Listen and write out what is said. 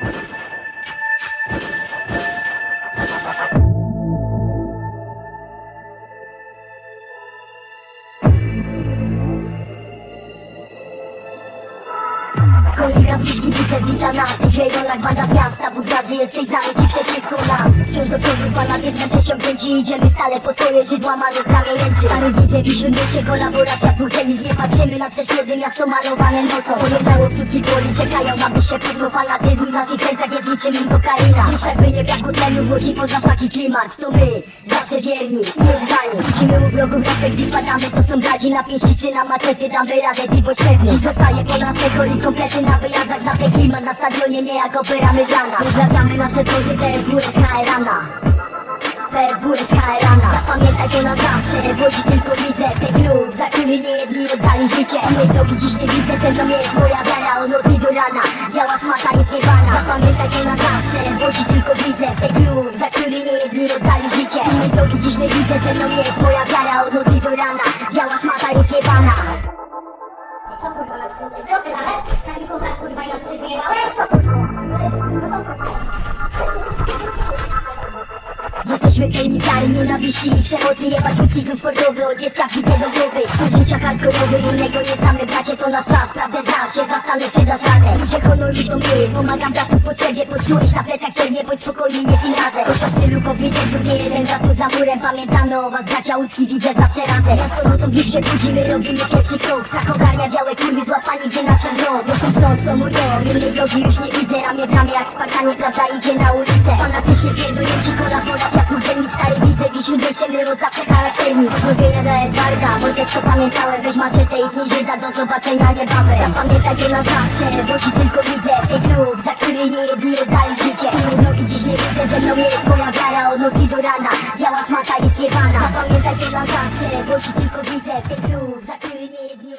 Cholika z wszystkich widzę witana W tych rejonach banda miasta. Wódkarzy jesteś znany ci przeciwko nam Wciąż do przodu fanatyzmem przesiąknięci Idziemy stale po swoje żydła Manów prawie jęczy Stary widzę wiśnią się kolaboracja. Twórcze nic nie patrzymy na przeszkody Miasto malowane nocą. Pojechało w cudki poli Czekają aby się pudło fanatyzm W naszych rękach jest niczym kokaina Żyć tak by nie brakło tlenu Włoci poza taki klimat. To my zawsze wierni i oddani Widzimy wrogów jak gdy padamy To są gadzi na pięści czy na maczety Damy radę ty bądź pewny Dziś zostaje po nas tego i komplety na wyjazdach. Za te klimat na stadionie nie jak operamy dla nas. Pozdrawiamy nasze tworzy z Haerana PFW z Haerana Zapamiętaj to na zawsze Wodzi tylko widzę ten klub Za który nie jedni oddali życie Innej drogi dziś nie widzę Ze mną jest moja wiara Od nocy do rana Biała szmata jest niebana Zapamiętaj to na zawsze Wodzi tylko widzę ten klub Za który nie jedni oddali życie Innej drogi dziś nie widzę Ze mną jest moja wiara Od nocy do rana Biała szmata jest niebana Co kurwa na wschodzie? Co ty nawet? Taki kurwa na psy wyjebałeś? Kurwa? Co kurwa? Jesteśmy pełni wiary, nienawiści i przemocy. Jebać ludzki klub sportowy, od dziecka widzę do głowy. Styl życia hardkorowy, innego to nasz czas, prawdę znasz się Zastanów czy dasz radę Ludzie honoru to my, pomagam bratu w potrzebie Poczułeś na plecach ciemnie, bądź spokojny, nie tym razem Chociaż tylu konfidentów, nie jeden tu za murem Pamiętamy o was, bracia łódzki, widzę zawsze razem Miasto nocą w nich się budzimy, robimy pierwszy krok. Stach ogarnia białe kurwy, złapani gdy nadszedł rok Jestem stąd, to mój dom, drogi już nie widzę. Ramię w ramię jak Spartanie, prawda idzie na ulicę. Fanatycznie pierdolnięci, kolaboracja, kurczę mi stary widzę Wisiu do ciemny, od zawsze charakternik Zrobienia daje twarda, Wojteczko pamiętałem. Weź maczetę i dni Żyda, do zobaczenia niebawem. Zapamiętaj to na zawsze, bo ci tylko widzę. Ten klub, za który nie jedni oddali życie. Drogi dziś nie widzę, ze mną jest moja wiara. Od nocy do rana, biała szmata jest jebana. Zapamiętaj to na zawsze, bo ci tylko widzę. Ten klub, za który nie oddali